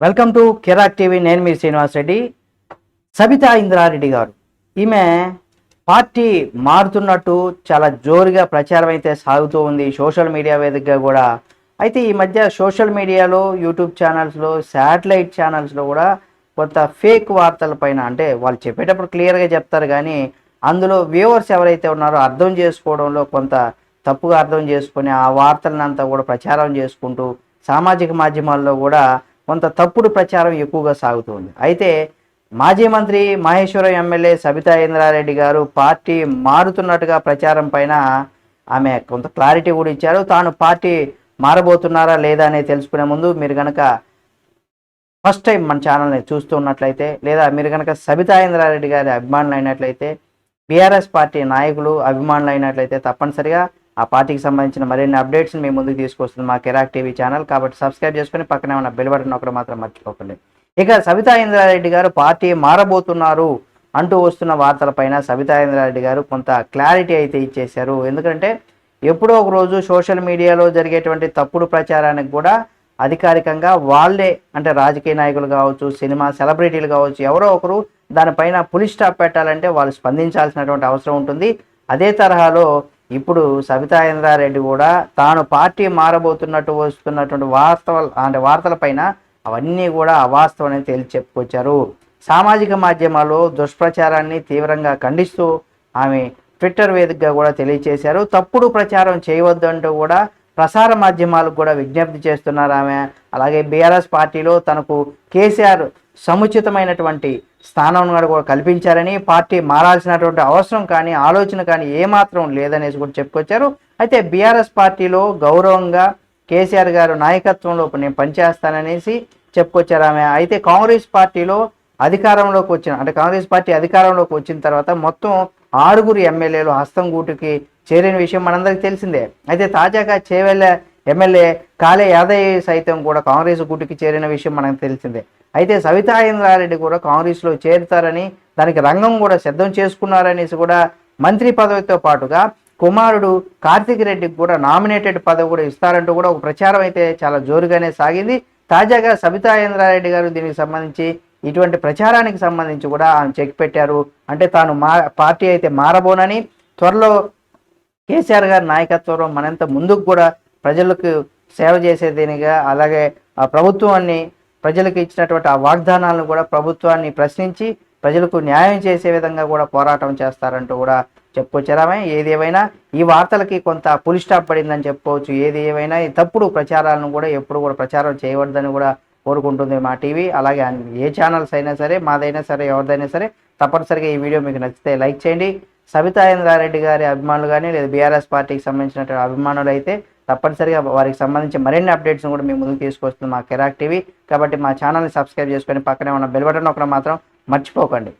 Welcome to Kirik TV నేను మీ శ్రీనివాస్ రెడ్డి. సబితా ఇంద్రారెడ్డి గారు. ఈమె పార్టీ మారుతున్నట్టు చాలా జోరుగా ప్రచారం అయితే సాగుతూ ఉంది సోషల్ మీడియా వేదికగా కూడా. అయితే ఈ మధ్య సోషల్ మీడియాలో యూట్యూబ్ ఛానల్స్లో శాటిలైట్ ఛానల్స్లో కూడా కొంత ఫేక్ వార్తల పైన అంటే వాళ్ళు చెప్పేటప్పుడు క్లియర్గా చెప్తారు కానీ అందులో వ్యూవర్స్ ఎవరైతే ఉన్నారో అర్థం చేసుకోవడంలో కొంత తప్పుగా అర్థం చేసుకొని ఆ వార్తలను అంతా కూడా ప్రచారం చేసుకుంటూ సామాజిక మాధ్యమాల్లో కూడా కొంత తప్పుడు ప్రచారం ఎక్కువగా సాగుతుంది అయితే మాజీ మంత్రి మహేశ్వరం ఎమ్మెల్యే సబితా ఇంద్రారెడ్డి గారు పార్టీ మారుతున్నట్టుగా ప్రచారం పైన ఆమె కొంత క్లారిటీ కూడా ఇచ్చారు. తాను పార్టీ మారబోతున్నారా లేదా అనేది తెలుసుకునే ముందు మీరు కనుక ఫస్ట్ టైం మన ఛానల్ని చూస్తున్నట్లయితే లేదా మీరు కనుక సబితా ఇంద్రారెడ్డి గారి అభిమానులు అయినట్లయితే బీఆర్ఎస్ పార్టీ నాయకులు అభిమానులు అయినట్లయితే తప్పనిసరిగా ఆ పార్టీకి సంబంధించిన మరిన్ని అప్డేట్స్ మీ ముందుకు తీసుకొస్తుంది మా కెరాక్ టీవీ ఛానల్ కాబట్టి సబ్స్క్రైబ్ చేసుకుని పక్కనే ఉన్న బెల్ బటన్ ఒకటి మాత్రం మర్చిపోకండి. ఇక సవితా ఇంద్రారెడ్డి గారు పార్టీ మారబోతున్నారు అంటూ వస్తున్న వార్తలపైన సవితా ఇంద్రారెడ్డి గారు కొంత క్లారిటీ అయితే ఇచ్చేశారు. ఎందుకంటే ఎప్పుడో ఒక రోజు సోషల్ మీడియాలో జరిగేటువంటి తప్పుడు ప్రచారానికి కూడా అధికారికంగా వాళ్ళే అంటే రాజకీయ నాయకులు కావచ్చు సినిమా సెలబ్రిటీలు కావచ్చు ఎవరో ఒకరు దానిపైన పులి స్టాప్ పెట్టాలంటే వాళ్ళు స్పందించాల్సినటువంటి అవసరం ఉంటుంది. అదే తరహాలో ఇప్పుడు సబితా ఇంద్రారెడ్డి కూడా తాను పార్టీ మారబోతున్నట్టు వస్తున్నటువంటి వాస్తవ అంటే వార్తలపైన అవన్నీ కూడా అవాస్తవం అని తేల్చి చెప్పుకొచ్చారు. సామాజిక మాధ్యమాల్లో దుష్ప్రచారాన్ని తీవ్రంగా ఖండిస్తూ ఆమె ట్విట్టర్ వేదికగా కూడా తెలియజేశారు తప్పుడు ప్రచారం చేయవద్దు అంటూ కూడా ప్రసార మాధ్యమాలకు కూడా విజ్ఞప్తి చేస్తున్నారు ఆమె. అలాగే బీఆర్ఎస్ పార్టీలో తనకు కేసీఆర్ సముచితమైనటువంటి స్థానం కూడా కల్పించారని పార్టీ మారాల్సినటువంటి అవసరం కానీ ఆలోచన కానీ ఏమాత్రం లేదనేసి కూడా చెప్పుకొచ్చారు. అయితే బీఆర్ఎస్ పార్టీలో గౌరవంగా కేసీఆర్ గారు నాయకత్వంలో నేను పనిచేస్తాననేసి చెప్పుకొచ్చారు ఆమె. అయితే కాంగ్రెస్ పార్టీలో అధికారంలోకి వచ్చిన అంటే కాంగ్రెస్ పార్టీ అధికారంలోకి వచ్చిన తర్వాత మొత్తం ఆరుగురు ఎమ్మెల్యేలు హస్తం గూటుకి చేరిన విషయం మనందరికి తెలిసిందే. అయితే తాజాగా చేవెళ్ళ ఎమ్మెల్యే కాళే యాదయ్య సైతం కూడా కాంగ్రెస్ గుట్టుకి చేరిన విషయం మనకు తెలిసిందే. అయితే సవితాయింద్రారెడ్డి కూడా కాంగ్రెస్లో చేరుతారని దానికి రంగం కూడా సిద్ధం చేసుకున్నారనేసి కూడా మంత్రి పదవితో పాటుగా కుమారుడు కార్తిక్ రెడ్డికి కూడా నామినేటెడ్ పదవి కూడా ఇస్తారంటూ కూడా ఒక ప్రచారం అయితే చాలా జోరుగానే సాగింది. తాజాగా సబితా ఇంద్రారెడ్డి గారు దీనికి సంబంధించి ఇటువంటి ప్రచారానికి సంబంధించి కూడా ఆయన చెక్ పెట్టారు. అంటే తాను మా పార్టీ అయితే మారబోనని త్వరలో కేసీఆర్ గారి నాయకత్వంలో మనంత ముందుకు కూడా ప్రజలకు సేవ చేసేదినిగా అలాగే ఆ ప్రభుత్వాన్ని ప్రజలకు ఇచ్చినటువంటి ఆ వాగ్దానాలను కూడా ప్రభుత్వాన్ని ప్రశ్నించి ప్రజలకు న్యాయం చేసే విధంగా కూడా పోరాటం చేస్తారంటూ కూడా చెప్పుకొచ్చారామే ఏది ఏమైనా ఈ వార్తలకి కొంత పులి స్టాప్ పడిందని చెప్పుకోవచ్చు. ఏది ఏమైనా ఈ తప్పుడు ప్రచారాలను కూడా ఎప్పుడు కూడా ప్రచారం చేయవద్దని కూడా కోరుకుంటుంది మా టీవీ. అలాగే ఏ ఛానల్స్ అయినా సరే మాదైనా సరే ఎవరిదైనా సరే తప్పనిసరిగా ఈ వీడియో మీకు నచ్చితే లైక్ చేయండి. సబితా ఇంద్రారెడ్డి గారి అభిమానులు కానీ లేదా బీఆర్ఎస్ పార్టీకి సంబంధించినటువంటి అభిమానులు అయితే తప్పనిసరిగా వారికి సంబంధించి మరిన్ని అప్డేట్స్ కూడా మీ ముందుకు తీసుకొస్తుంది మా కెరాక్ టీవీ. కాబట్టి మా ఛానల్ని సబ్స్క్రైబ్ చేసుకొని పక్కనే ఉన్న బెల్ బటన్ ఒకటి మాత్రం మర్చిపోకండి.